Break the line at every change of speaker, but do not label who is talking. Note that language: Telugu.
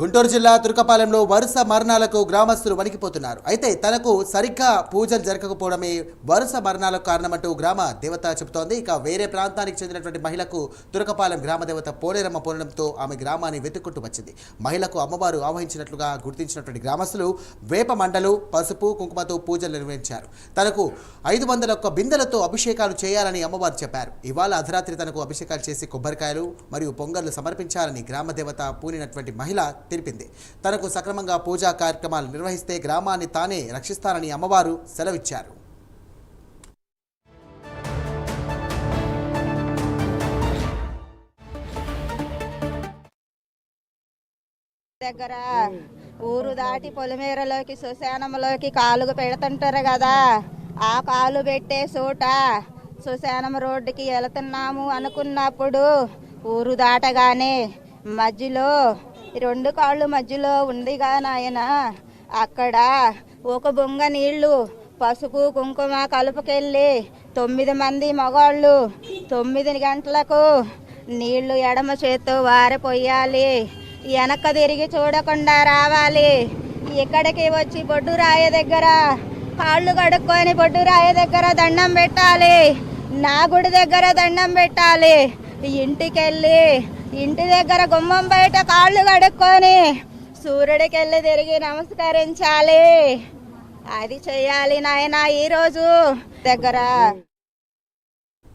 గుంటూరు జిల్లా తుర్కపాలెంలో వరుస మరణాలకు గ్రామస్తులు వణికిపోతున్నారు. అయితే తనకు సరిగ్గా పూజలు జరగకపోవడమే వరుస మరణాలకు కారణమంటూ గ్రామ దేవత చెబుతోంది. ఇక వేరే ప్రాంతానికి చెందినటువంటి మహిళకు తురకపాలెం గ్రామ దేవత పోలేరమ్మ పోలడంతో ఆమె గ్రామాన్ని వెతుక్కుంటూ వచ్చింది. మహిళకు అమ్మవారు ఆవహించినట్లుగా గుర్తించినటువంటి గ్రామస్తులు వేప మండలు పసుపు కుంకుమతో పూజలు నిర్వహించారు. తనకు ఐదు వందల ఒక్క బిందెలతో అభిషేకాలు చేయాలని అమ్మవారు చెప్పారు. ఇవాళ అర్ధరాత్రి తనకు అభిషేకాలు చేసి కొబ్బరికాయలు మరియు పొంగళ్ళు సమర్పించాలని గ్రామ దేవత పూనినటువంటి మహిళ తెలిపింది. తనకు సక్రమంగా పూజా కార్యక్రమాలు నిర్వహిస్తే గ్రామాన్ని తానే రక్షిస్తానని అమ్మవారు సెలవిచ్చారు.
దగ్గర ఊరు దాటి పొలిమేరలోకి సుశానంలోకి కాలుగు పెడుతుంటారు కదా. ఆ కాలు పెట్టే చోట సుశానం రోడ్డుకి వెళుతున్నాము అనుకున్నప్పుడు ఊరు దాటగానే మధ్యలో ఈ రెండు కాళ్ళు మధ్యలో ఉందిగా నాయన. అక్కడ ఒక బొంగ నీళ్ళు పసుపు కుంకుమ కలుపుకెళ్ళి తొమ్మిది మంది మగవాళ్ళు తొమ్మిది గంటలకు నీళ్ళు ఎడమ చేత్తో వారిపోయాలి వెనక తిరిగి చూడకుండా రావాలి. ఇక్కడికి వచ్చి బొడ్డు రాయ దగ్గర కాళ్ళు కడుక్కొని బొడ్డు రాయ దగ్గర దండం పెట్టాలి. నా గుడి దగ్గర దండం పెట్టాలి. ఇంటికెళ్ళి ఇంటి దగ్గర గుమ్మం బయట కాళ్ళు కడుక్కొని సూర్యుడికి వెళ్ళి తిరిగి నమస్కరించాలి. అది చెయ్యాలి నాయన ఈరోజు దగ్గర.